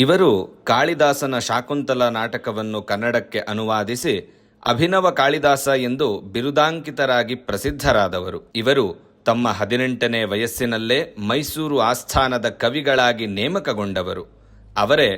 ಇವರು ಕಾಳಿದಾಸನ ಶಾಕುಂತಲ ನಾಟಕವನ್ನು ಕನ್ನಡಕ್ಕೆ ಅನುವಾದಿಸಿ ಅಭಿನವ ಕಾಳಿದಾಸ ಎಂದು ಬಿರುದಾಂಕಿತರಾಗಿ ಪ್ರಸಿದ್ಧರಾದವರು. ಇವರು ತಮ್ಮ ಹದಿನೆಂಟನೇ ವಯಸ್ಸಿನಲ್ಲೇ ಮೈಸೂರು ಆಸ್ಥಾನದ ಕವಿಗಳಾಗಿ ನೇಮಕಗೊಂಡವರು. ಅವರೇ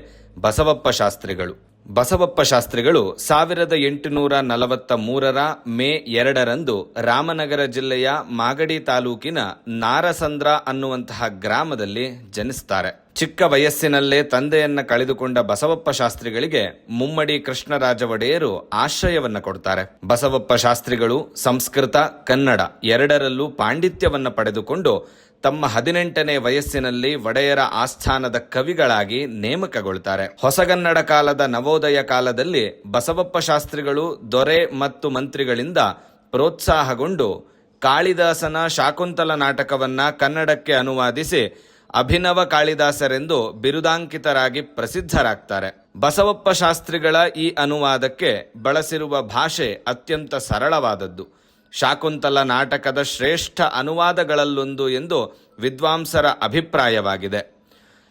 ಬಸವಪ್ಪ ಶಾಸ್ತ್ರಿಗಳು. ಬಸವಪ್ಪ ಶಾಸ್ತ್ರಿಗಳು ಸಾವಿರದ ಎಂಟುನೂರ ನಲವತ್ತ ಮೂರರ ಮೇ ಎರಡರಂದು ರಾಮನಗರ ಜಿಲ್ಲೆಯ ಮಾಗಡಿ ತಾಲೂಕಿನ ನಾರಸಂದ್ರ ಅನ್ನುವಂತಹ ಗ್ರಾಮದಲ್ಲಿ ಜನಿಸ್ತಾರೆ. ಚಿಕ್ಕ ವಯಸ್ಸಿನಲ್ಲೇ ತಂದೆಯನ್ನ ಕಳೆದುಕೊಂಡ ಬಸವಪ್ಪ ಶಾಸ್ತ್ರಿಗಳಿಗೆ ಮುಮ್ಮಡಿ ಕೃಷ್ಣರಾಜ ಒಡೆಯರು ಆಶ್ರಯವನ್ನ ಕೊಡ್ತಾರೆ. ಬಸವಪ್ಪ ಶಾಸ್ತ್ರಿಗಳು ಸಂಸ್ಕೃತ, ಕನ್ನಡ ಎರಡರಲ್ಲೂ ಪಾಂಡಿತ್ಯವನ್ನ ಪಡೆದುಕೊಂಡು ತಮ್ಮ ಹದಿನೆಂಟನೇ ವಯಸ್ಸಿನಲ್ಲಿ ಒಡೆಯರ ಆಸ್ಥಾನದ ಕವಿಗಳಾಗಿ ನೇಮಕಗೊಳ್ತಾರೆ. ಹೊಸಗನ್ನಡ ಕಾಲದ ನವೋದಯ ಕಾಲದಲ್ಲಿ ಬಸವಪ್ಪ ಶಾಸ್ತ್ರಿಗಳು ದೊರೆ ಮತ್ತು ಮಂತ್ರಿಗಳಿಂದ ಪ್ರೋತ್ಸಾಹಗೊಂಡು ಕಾಳಿದಾಸನ ಶಾಕುಂತಲ ನಾಟಕವನ್ನ ಕನ್ನಡಕ್ಕೆ ಅನುವಾದಿಸಿ ಅಭಿನವ ಕಾಳಿದಾಸರೆಂದು ಬಿರುದಾಂಕಿತರಾಗಿ ಪ್ರಸಿದ್ಧರಾಗ್ತಾರೆ. ಬಸವಪ್ಪ ಶಾಸ್ತ್ರಿಗಳ ಈ ಅನುವಾದಕ್ಕೆ ಬಳಸಿರುವ ಭಾಷೆ ಅತ್ಯಂತ ಸರಳವಾದದ್ದು. ಶಾಕುಂತಲ ನಾಟಕದ ಶ್ರೇಷ್ಠ ಅನುವಾದಗಳಲ್ಲೊಂದು ಎಂದು ವಿದ್ವಾಂಸರ ಅಭಿಪ್ರಾಯವಾಗಿದೆ.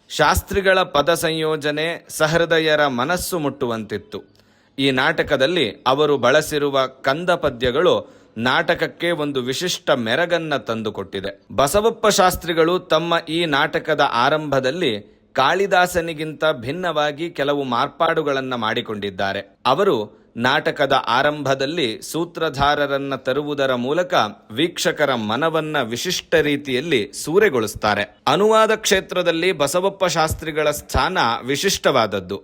ಶಾಸ್ತ್ರಿಗಳ ಪದ ಸಂಯೋಜನೆ ಸಹೃದಯರ ಮನಸ್ಸು ಮುಟ್ಟುವಂತಿತ್ತು. ಈ ನಾಟಕದಲ್ಲಿ ಅವರು ಬಳಸಿರುವ ಕಂದ ಪದ್ಯಗಳು ನಾಟಕಕ್ಕೆ ಒಂದು ವಿಶಿಷ್ಟ ಮೆರಗನ್ನ ತಂದುಕೊಟ್ಟಿದೆ. ಬಸವಪ್ಪ ಶಾಸ್ತ್ರಿಗಳು ತಮ್ಮ ಈ ನಾಟಕದ ಆರಂಭದಲ್ಲಿ ಕಾಳಿದಾಸನಿಗಿಂತ ಭಿನ್ನವಾಗಿ ಕೆಲವು ಮಾರ್ಪಾಡುಗಳನ್ನು ಮಾಡಿಕೊಂಡಿದ್ದಾರೆ. ಅವರು ನಾಟಕದ ಆರಂಭದಲ್ಲಿ ಸೂತ್ರಧಾರರನ್ನ ತರುವುದರ ಮೂಲಕ ವೀಕ್ಷಕರ ಮನವನ್ನ ವಿಶಿಷ್ಟ ರೀತಿಯಲ್ಲಿ ಸೂರೆಗೊಳಿಸ್ತಾರೆ. ಅನುವಾದ ಕ್ಷೇತ್ರದಲ್ಲಿ ಬಸವಪ್ಪ ಶಾಸ್ತ್ರಿಗಳ ಸ್ಥಾನ ವಿಶಿಷ್ಟವಾದದ್ದು.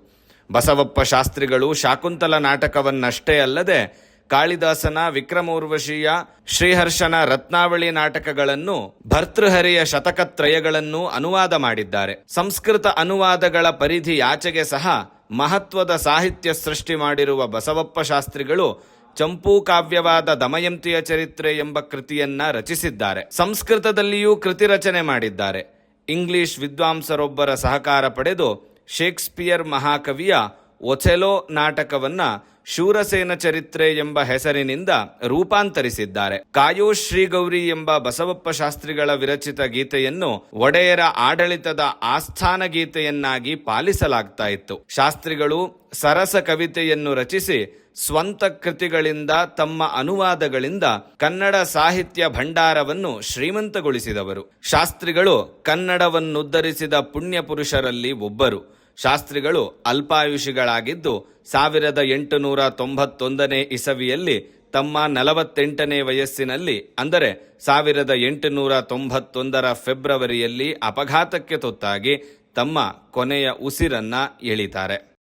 ಬಸವಪ್ಪ ಶಾಸ್ತ್ರಿಗಳು ಶಾಕುಂತಲ ನಾಟಕವನ್ನಷ್ಟೇ ಅಲ್ಲದೆ ಕಾಳಿದಾಸನ, ವಿಕ್ರಮೋರ್ವಶೀಯ, ಶ್ರೀಹರ್ಷನ ರತ್ನಾವಳಿ ನಾಟಕಗಳನ್ನು ಭರ್ತೃಹರಿಯ ಶತಕತ್ರಯಗಳನ್ನು ಅನುವಾದ ಮಾಡಿದ್ದಾರೆ. ಸಂಸ್ಕೃತ ಅನುವಾದಗಳ ಪರಿಧಿ ಆಚೆಗೆ ಸಹ ಮಹತ್ವದ ಸಾಹಿತ್ಯ ಸೃಷ್ಟಿ ಮಾಡಿರುವ ಬಸವಪ್ಪ ಶಾಸ್ತ್ರಿಗಳು ಚಂಪೂ ಕಾವ್ಯವಾದ ದಮಯಂತಿಯ ಚರಿತ್ರೆ ಎಂಬ ಕೃತಿಯನ್ನ ರಚಿಸಿದ್ದಾರೆ. ಸಂಸ್ಕೃತದಲ್ಲಿಯೂ ಕೃತಿ ರಚನೆ ಮಾಡಿದ್ದಾರೆ. ಇಂಗ್ಲಿಷ್ ವಿದ್ವಾಂಸರೊಬ್ಬರ ಸಹಕಾರ ಪಡೆದು ಶೇಕ್ಸ್ಪಿಯರ್ ಮಹಾಕವಿಯ ಒಥೆಲೋ ನಾಟಕವನ್ನ ಶೂರಸೇನ ಚರಿತ್ರೆ ಎಂಬ ಹೆಸರಿನಿಂದ ರೂಪಾಂತರಿಸಿದ್ದಾರೆ. ಕಾಯೋ ಶ್ರೀಗೌರಿ ಎಂಬ ಬಸವಪ್ಪ ಶಾಸ್ತ್ರಿಗಳ ವಿರಚಿತ ಗೀತೆಯನ್ನು ಒಡೆಯರ ಆಡಳಿತದ ಆಸ್ಥಾನ ಗೀತೆಯನ್ನಾಗಿ ಪಾಲಿಸಲಾಗ್ತಾ ಇತ್ತು. ಶಾಸ್ತ್ರಿಗಳು ಸರಸ ಕವಿತೆಯನ್ನು ರಚಿಸಿ ಸ್ವಂತ ಕೃತಿಗಳಿಂದ ತಮ್ಮ ಅನುವಾದಗಳಿಂದ ಕನ್ನಡ ಸಾಹಿತ್ಯ ಭಂಡಾರವನ್ನು ಶ್ರೀಮಂತಗೊಳಿಸಿದವರು. ಶಾಸ್ತ್ರಿಗಳು ಕನ್ನಡವನ್ನುದ್ಧರಿಸಿದ ಪುಣ್ಯ ಪುರುಷರಲ್ಲಿ ಒಬ್ಬರು. ಶಾಸ್ತ್ರಿಗಳು ಅಲ್ಪಾಯುಷಿಗಳಾಗಿದ್ದು ಸಾವಿರದ ಎಂಟುನೂರ ತೊಂಬತ್ತೊಂದನೇ ಇಸವಿಯಲ್ಲಿ ತಮ್ಮ ನಲವತ್ತೆಂಟನೇ ವಯಸ್ಸಿನಲ್ಲಿ, ಅಂದರೆ ಸಾವಿರದ ಎಂಟುನೂರ ತೊಂಬತ್ತೊಂದರ ಫೆಬ್ರವರಿಯಲ್ಲಿ ಅಪಘಾತಕ್ಕೆ ತುತ್ತಾಗಿ ತಮ್ಮ ಕೊನೆಯ ಉಸಿರನ್ನ ಎಳಿತಾರೆ.